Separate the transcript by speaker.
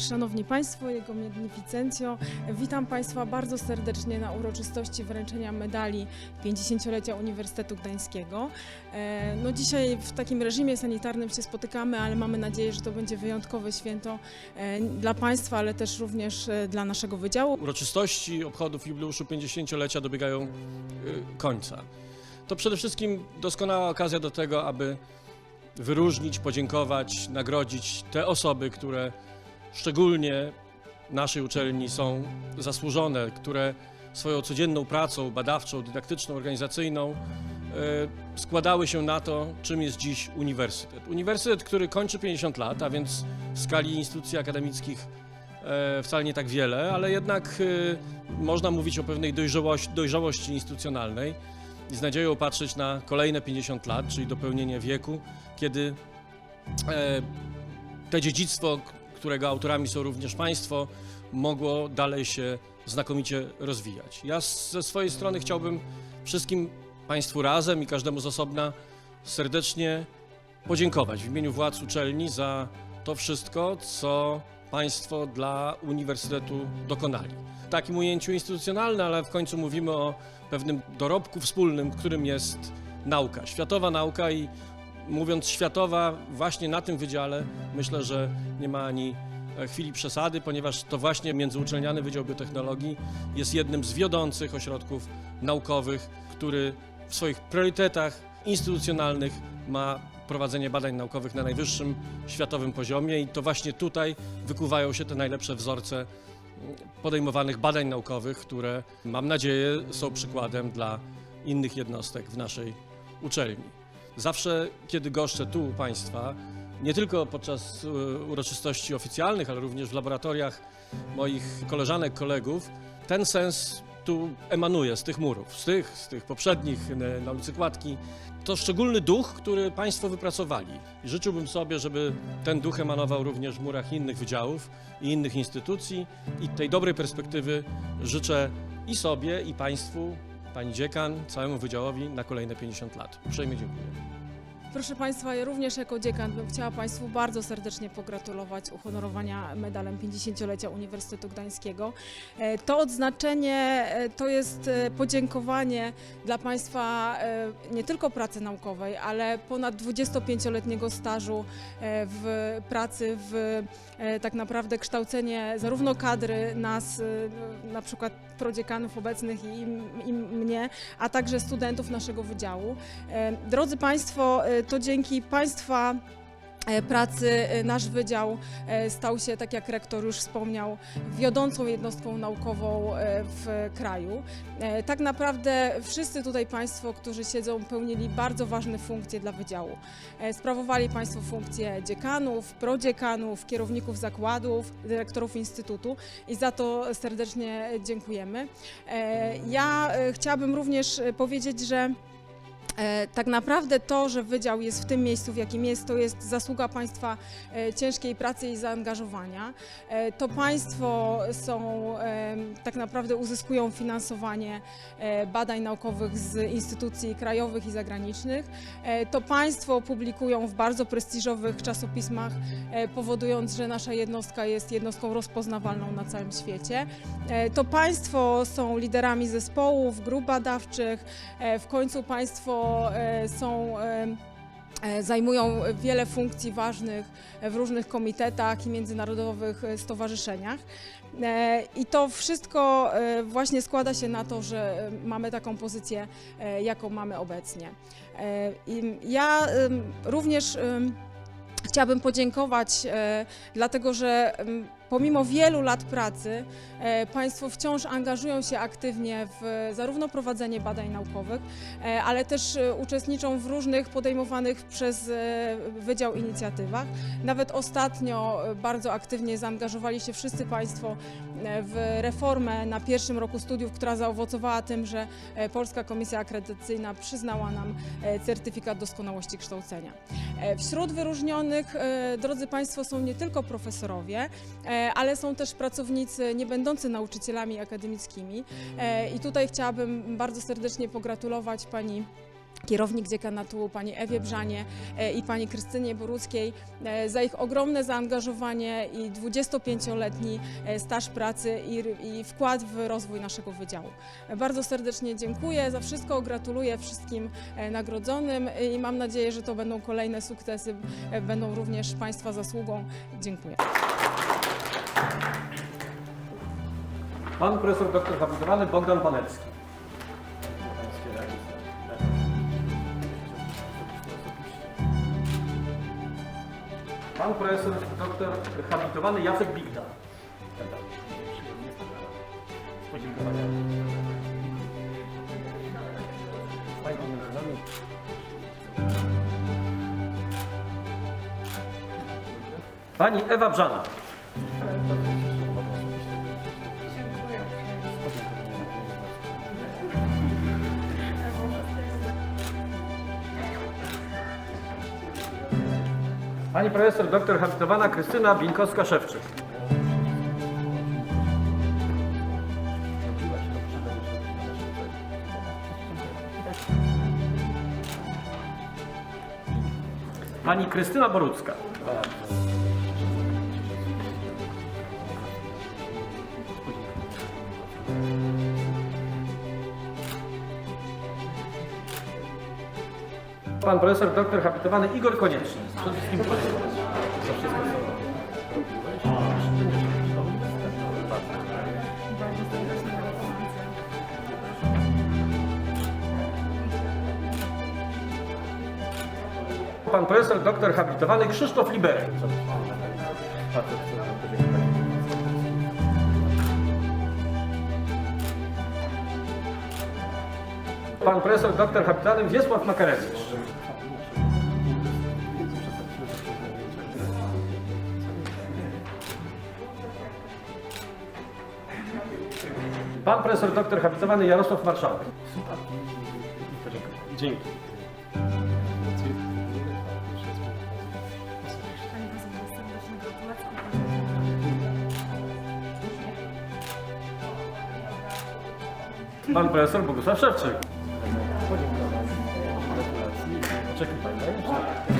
Speaker 1: Szanowni Państwo, Jego Magnificencjo, witam Państwa bardzo serdecznie na uroczystości wręczenia medali 50-lecia Uniwersytetu Gdańskiego. E, No dzisiaj w takim reżimie sanitarnym się spotykamy, ale mamy nadzieję, że to będzie wyjątkowe święto e, dla Państwa, ale też również e, dla naszego wydziału.
Speaker 2: Uroczystości obchodów jubileuszu 50-lecia dobiegają końca. To przede wszystkim doskonała okazja do tego, aby wyróżnić, podziękować, nagrodzić te osoby, które szczególnie naszej uczelni są zasłużone, które swoją codzienną pracą badawczą, dydaktyczną, organizacyjną y, składały się na to, czym jest dziś uniwersytet. Uniwersytet, który kończy 50 lat, a więc w skali instytucji akademickich e, wcale nie tak wiele, ale jednak e, można mówić o pewnej dojrzałości, dojrzałości instytucjonalnej i z nadzieją patrzeć na kolejne 50 lat, czyli dopełnienie wieku, kiedy e, te dziedzictwo, którego autorami są również Państwo, mogło dalej się znakomicie rozwijać. Ja ze swojej strony chciałbym wszystkim Państwu razem i każdemu z osobna serdecznie podziękować w imieniu władz uczelni za to wszystko, co Państwo dla Uniwersytetu dokonali. W takim ujęciu instytucjonalnym, ale w końcu mówimy o pewnym dorobku wspólnym, którym jest nauka, światowa nauka i mówiąc światowa, właśnie na tym wydziale myślę, że nie ma ani e, chwili przesady, ponieważ to właśnie Międzyuczelniany Wydział Biotechnologii jest jednym z wiodących ośrodków naukowych, który w swoich priorytetach instytucjonalnych ma prowadzenie badań naukowych na najwyższym światowym poziomie i to właśnie tutaj wykuwają się te najlepsze wzorce podejmowanych badań naukowych, które mam nadzieję są przykładem dla innych jednostek w naszej uczelni. Zawsze, kiedy goszczę tu u Państwa, nie tylko podczas e, uroczystości oficjalnych, ale również w laboratoriach moich koleżanek, kolegów, ten sens tu emanuje z tych murów, z tych, z tych poprzednich e, na ulicy Kładki. To szczególny duch, który Państwo wypracowali. I życzyłbym sobie, żeby ten duch emanował również w murach innych wydziałów i innych instytucji. I tej dobrej perspektywy życzę i sobie, i Państwu, Pani Dziekan, całemu wydziałowi na kolejne 50 lat. Uprzejmie dziękuję.
Speaker 1: Proszę Państwa, ja również jako dziekan bym chciała Państwu bardzo serdecznie pogratulować uhonorowania medalem 50-lecia Uniwersytetu Gdańskiego. E, To odznaczenie e, to jest e, podziękowanie dla Państwa nie tylko pracy naukowej, ale ponad 25-letniego stażu w pracy, w tak naprawdę kształcenie zarówno kadry nas, e, na przykład prodziekanów obecnych i, i mnie, a także studentów naszego wydziału. Drodzy Państwo, to dzięki Państwa e, pracy e, nasz wydział e, stał się, tak jak rektor już wspomniał, wiodącą jednostką naukową w kraju. Tak naprawdę wszyscy tutaj Państwo, którzy siedzą, pełnili bardzo ważne funkcje dla wydziału. Sprawowali Państwo funkcje dziekanów, prodziekanów, kierowników zakładów, dyrektorów instytutu i za to serdecznie dziękujemy. Ja chciałabym również powiedzieć, że Tak naprawdę to, że wydział jest w tym miejscu, w jakim jest, to jest zasługa Państwa e, ciężkiej pracy i zaangażowania. E, To Państwo są, e, tak naprawdę uzyskują finansowanie e, badań naukowych z instytucji krajowych i zagranicznych. E, To Państwo publikują w bardzo prestiżowych czasopismach, e, powodując, że nasza jednostka jest jednostką rozpoznawalną na całym świecie. E, To Państwo są liderami zespołów, grup badawczych, E, W końcu Państwo e, są. e, e, Zajmują wiele funkcji ważnych w różnych komitetach i międzynarodowych stowarzyszeniach. I to wszystko właśnie składa się na to, że mamy taką pozycję, jaką mamy obecnie. I ja również chciałabym podziękować, dlatego że pomimo wielu lat pracy e, Państwo wciąż angażują się aktywnie w zarówno prowadzenie badań naukowych, e, ale też e, uczestniczą w różnych podejmowanych przez Wydział inicjatywach. Nawet ostatnio bardzo aktywnie zaangażowali się wszyscy Państwo w reformę na pierwszym roku studiów, która zaowocowała tym, że Polska Komisja Akredytacyjna przyznała nam certyfikat doskonałości kształcenia. Wśród wyróżnionych, drodzy Państwo, są nie tylko profesorowie, ale są też pracownicy nie będący nauczycielami akademickimi. E, I tutaj chciałabym bardzo serdecznie pogratulować Pani kierownik dziekanatu, pani Ewie Brzanie e, i pani Krystynie Boruckiej e, za ich ogromne zaangażowanie i 25-letni e, staż pracy i, i wkład w rozwój naszego wydziału. E, Bardzo serdecznie dziękuję za wszystko, gratuluję wszystkim e, nagrodzonym e, i mam nadzieję, że to będą kolejne sukcesy, e, będą również Państwa zasługą. Dziękuję.
Speaker 2: Pan profesor doktor habilitowany Bogdan Panelski. Pan profesor doktor habilitowany Jacek Bigda. Podziękowania. Pani Ewa Brzana. Pani profesor doktor habilitowana Krystyna Binkowska-Szewczyk. Pani Krystyna Borucka. Pan profesor doktor habilitowany Igor Konieczny. Przede wszystkim Pan profesor doktor habilitowany Krzysztof Liberek. Pan profesor doktor habilitowany Wiesław Makarewicz. Pan profesor doktor habilitowany Jarosław Marszałek. Dzięki. Pan profesor Bogusław Szewczyk. Czekaj, pan,